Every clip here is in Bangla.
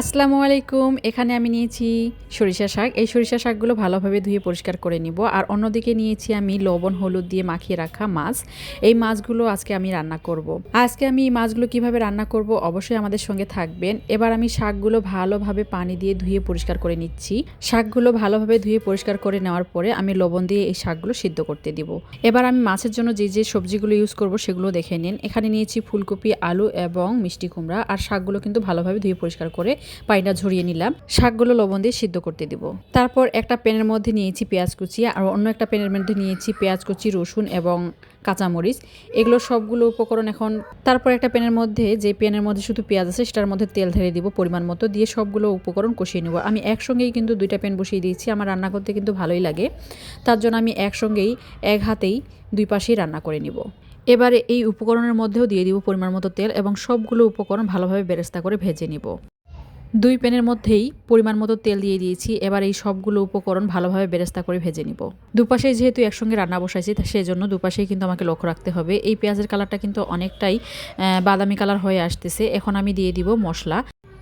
আসসালামু আলাইকুম। এখানে আমি নিয়েছি সরিষা শাক। এই সরিষা শাকগুলো ভালোভাবে ধুয়ে পরিষ্কার করে নিব। আর অন্যদিকে নিয়েছি আমি লবণ, হলুদ দিয়ে মাখিয়ে রাখা মাছ। এই মাছগুলো আজকে আমি রান্না করব। আজকে আমি এই মাছগুলো কীভাবে রান্না করব অবশ্যই আমাদের সঙ্গে থাকবেন। এবার আমি শাকগুলো ভালোভাবে পানি দিয়ে ধুয়ে পরিষ্কার করে নিচ্ছি। শাকগুলো ভালোভাবে ধুয়ে পরিষ্কার করে নেওয়ার পরে আমি লবণ দিয়ে এই শাকগুলো সিদ্ধ করতে দিব। এবার আমি মাছের জন্য যে যে সবজিগুলো ইউজ করব সেগুলো দেখে নিন। এখানে নিয়েছি ফুলকপি, আলু এবং মিষ্টি কুমড়া। আর শাকগুলো কিন্তু ভালোভাবে ধুয়ে পরিষ্কার করে পানিটা ঝরিয়ে নিলাম। শাকগুলো লবণ দিয়ে সিদ্ধ করতে দিব। তারপর একটা প্যানের মধ্যে নিয়েছি পেঁয়াজ কুচি আর অন্য একটা প্যানের মধ্যে নিয়েছি পেঁয়াজ কুচি, রসুন এবং কাঁচামরিচ। এগুলো সবগুলো উপকরণ এখন তারপর একটা প্যানের মধ্যে যে প্যানের মধ্যে শুধু পেঁয়াজ আছে সেটার মধ্যে তেল ঢেলে দিব পরিমাণ মতো দিয়ে সবগুলো উপকরণ কষিয়ে নেব। আমি একসঙ্গেই কিন্তু দুইটা প্যান বসিয়ে দিয়েছি। আমার রান্না করতে কিন্তু ভালোই লাগে। তার জন্য আমি একসঙ্গেই এক হাতেই দুই পাশেই রান্না করে নিব। এবারে এই উপকরণের মধ্যেও দিয়ে দিব পরিমাণ মতো তেল এবং সবগুলো উপকরণ ভালোভাবে বেরেস্তা করে ভেজে নিব। দুই প্যানের মধ্যেই পরিমাণ মতো তেল দিয়ে দিয়েছি। এবার এই সবগুলো উপকরণ ভালোভাবে বেরেস্তা করে ভেজে নিব। দুপাশে যেহেতু একসঙ্গে রান্না বসাইছি সেই জন্য দুপাশেই কিন্তু আমাকে লক্ষ্য রাখতে হবে। এই পেঁয়াজের কালারটা কিন্তু অনেকটাই বাদামি কালার হয়ে আসতেছে। এখন আমি দিয়ে দিব মশলা।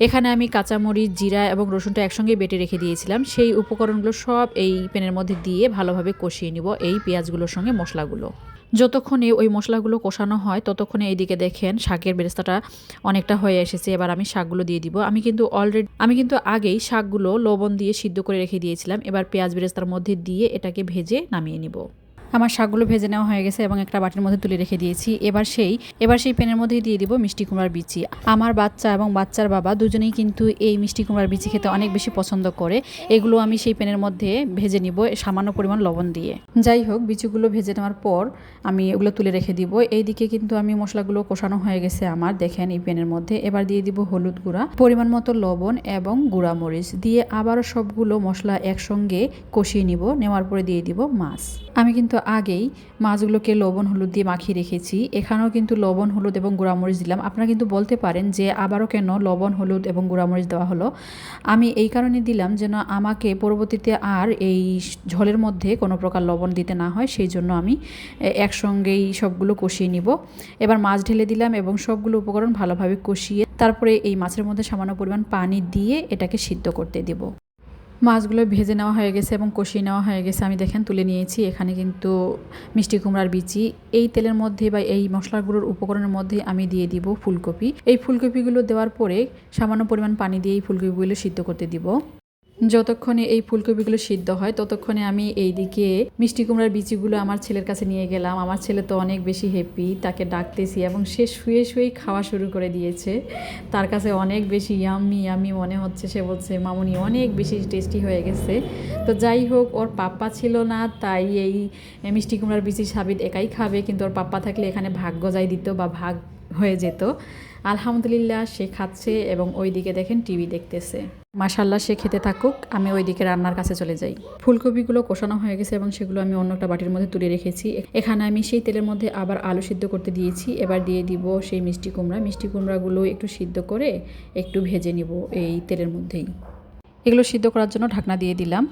এখানে আমি কাঁচামরিচ, জিরা এবং রসুনটা একসঙ্গে বেটে রেখে দিয়েছিলাম। সেই উপকরণগুলো সব এই প্যানের মধ্যে দিয়ে ভালোভাবে কষিয়ে নিব এই পেঁয়াজগুলোর সঙ্গে মশলাগুলো। যতক্ষণে ওই মশলাগুলো কষানো হয়, ততক্ষণে এইদিকে দেখেন শাকের বেরেস্তাটা অনেকটা হয়ে এসেছে। এবার আমি শাকগুলো দিয়ে দিব। আমি কিন্তু অলরেডি আমি কিন্তু আগেই শাকগুলো লবণ দিয়ে সিদ্ধ করে রেখে দিয়েছিলাম। এবার পেঁয়াজ বেরেস্তার মধ্যে দিয়ে এটাকে ভেজে নামিয়ে নিব। আমার শাকগুলো ভেজে নেওয়া হয়ে গেছে এবং একটা বাটির মধ্যে তুলে রেখে দিয়েছি। এবার সেই এবার সেই প্যানের মধ্যেই দিয়ে দিব মিষ্টি কুমড়ার বিচি। আমার বাচ্চা এবং বাচ্চার বাবা দুজনেই কিন্তু এই মিষ্টি কুমড়ার বিচি খেতে অনেক বেশি পছন্দ করে। এগুলো আমি সেই প্যানের মধ্যে ভেজে নিব সামান্য পরিমাণ লবণ দিয়ে। যাই হোক, বিচিগুলো ভেজে নেওয়ার পর আমি এগুলো তুলে রেখে দিব। এইদিকে কিন্তু আমি মশলাগুলো কষানো হয়ে গেছে আমার। দেখেন এই প্যানের মধ্যে। এবার দিয়ে দিব হলুদ গুঁড়া, পরিমাণ মতো লবণ এবং গুঁড়া মরিচ দিয়ে আবারও সবগুলো মশলা একসঙ্গে কষিয়ে নিব। নেওয়ার পরে দিয়ে দিব মাছ। আমি কিন্তু আগেই মাছগুলোকে লবণ, হলুদ দিয়ে মাখিয়ে রেখেছি। এখানেও কিন্তু লবণ, হলুদ এবং গুঁড়ামরিচ দিলাম। আপনারা কিন্তু বলতে পারেন যে আবারও কেন লবণ, হলুদ এবং গুঁড়ামরিচ দেওয়া হলো। আমি এই কারণে দিলাম যেন আমাকে পরবর্তীতে আর এই ঝোলের মধ্যে কোনো প্রকার লবণ দিতে না হয়। সেই জন্য আমি একসঙ্গেই সবগুলো কষিয়ে নিব। এবার মাছ ঢেলে দিলাম এবং সবগুলো উপকরণ ভালোভাবে কষিয়ে তারপরে এই মাছের মধ্যে সামান্য পরিমাণ পানি দিয়ে এটাকে সিদ্ধ করতে দেবো। মাছগুলো ভেজে নেওয়া হয়ে গেছে এবং কষিয়ে নেওয়া হয়ে গেছে। আমি দেখেন তুলে নিয়েছি। এখানে কিন্তু মিষ্টি কুমড়ার বিচি। এই তেলের মধ্যে বা এই মশলাগুলোর উপকরণের মধ্যে আমি দিয়ে দিব ফুলকপি। এই ফুলকপিগুলো দেওয়ার পরে সামান্য পরিমাণ পানি দিয়ে এই ফুলকপিগুলো সিদ্ধ করতে দিব। যতক্ষণে এই ফুলকপিগুলো সিদ্ধ হয়, ততক্ষণে আমি এইদিকে মিষ্টি কুমড়ার বিচিগুলো আমার ছেলের কাছে নিয়ে গেলাম। আমার ছেলে তো অনেক বেশি হ্যাপি তাকে ডাকতেছি এবং সে শুয়ে শুয়েই খাওয়া শুরু করে দিয়েছে। তার কাছে অনেক বেশি ইয়াম্মি ইয়াম্মি মনে হচ্ছে, সে বলছে, মামুনি, অনেক বেশি টেস্টি হয়ে গেছে। তো যাই হোক, ওর পাপ্পা ছিল না, তাই এই মিষ্টি কুমড়ার বিচি সাবিত একাই খাবে, কিন্তু ওর পাপ্পা থাকলে এখানে ভাগ গজাই দিত বা ভাগ হয়ে যেত। আলহামদুলিল্লাহ, সে খাচ্ছে এবং ওই দিকে দেখেন টিভি দেখতেছে। মাসাল্লাহ সে খেতে থাকুক, আমি ওই দিকে রান্নার কাছে চলে যাই। ফুলকপিগুলো কষানো হয়ে গেছে এবং সেগুলো আমি অন্য একটা বাটির মধ্যে তুলে রেখেছি। এখানে আমি সেই তেলের মধ্যে আবার আলু সিদ্ধ করতে দিয়েছি। এবার দিয়ে দিব সেই মিষ্টি কুমড়া। মিষ্টি কুমড়াগুলো একটু সিদ্ধ করে একটু ভেজে নিব এই তেলের মধ্যেই। এগুলো সিদ্ধ করার জন্য ঢাকনা দিয়ে দিলাম।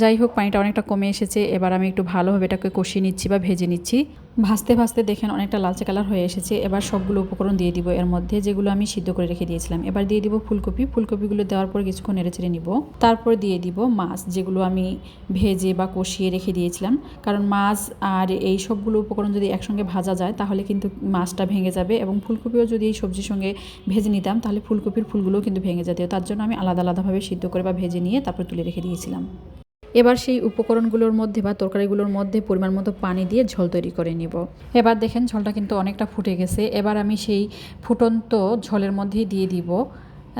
যাই হোক, পানিটা অনেকটা কমে এসেছে। এবার আমি একটু ভালোভাবে এটাকে কষিয়ে নিচ্ছি বা ভেজে নিচ্ছি। ভাজতে ভাজতে দেখেন অনেকটা লালচে কালার হয়ে এসেছে। এবার সবগুলো উপকরণ দিয়ে দিব। এর মধ্যে যেগুলো আমি সিদ্ধ করে রেখে দিয়েছিলাম। এবার দিয়ে দিব ফুলকপি। ফুলকপিগুলো দেওয়ার পর কিছুক্ষণ নেড়ে চেড়ে নিব। তারপর দিয়ে দিব মাছ, যেগুলো আমি ভেজে বা কষিয়ে রেখে দিয়েছিলাম। কারণ মাছ আর এই সবগুলো উপকরণ যদি একসঙ্গে ভাজা যায়, তাহলে কিন্তু মাছটা ভেঙে যাবে এবং ফুলকপিও যদি এই সবজির সঙ্গে ভেজে নিতাম, তাহলে ফুলকপির ফুলগুলোও কিন্তু ভেঙে যেত। তার জন্য আমি আলাদা, আলাদাভাবে সিদ্ধ করে বা ভেজে নিয়ে তারপর তুলে রেখে দিয়েছিলাম। এবার সেই উপকরণগুলোর মধ্যে বা তরকারিগুলোর মধ্যে পরিমাণ মতো পানি দিয়ে ঝোল তৈরি করে নিব। এবার দেখেন ঝোলটা কিন্তু অনেকটা ফুটে গেছে। এবার আমি সেই ফুটন্ত ঝোলের মধ্যেই দিয়ে দিব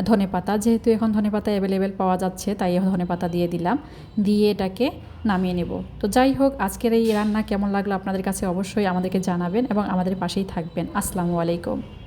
ধনে পাতা। যেহেতু এখন ধনে পাতা অ্যাভেলেবেল পাওয়া যাচ্ছে, তাই ধনে পাতা দিয়ে দিলাম। দিয়ে এটাকে নামিয়ে নেব। তো যাই হোক, আজকের এই রান্না কেমন লাগল আপনাদের কাছে অবশ্যই আমাদেরকে জানাবেন এবং আমাদের পাশেই থাকবেন। আসসালামু আলাইকুম।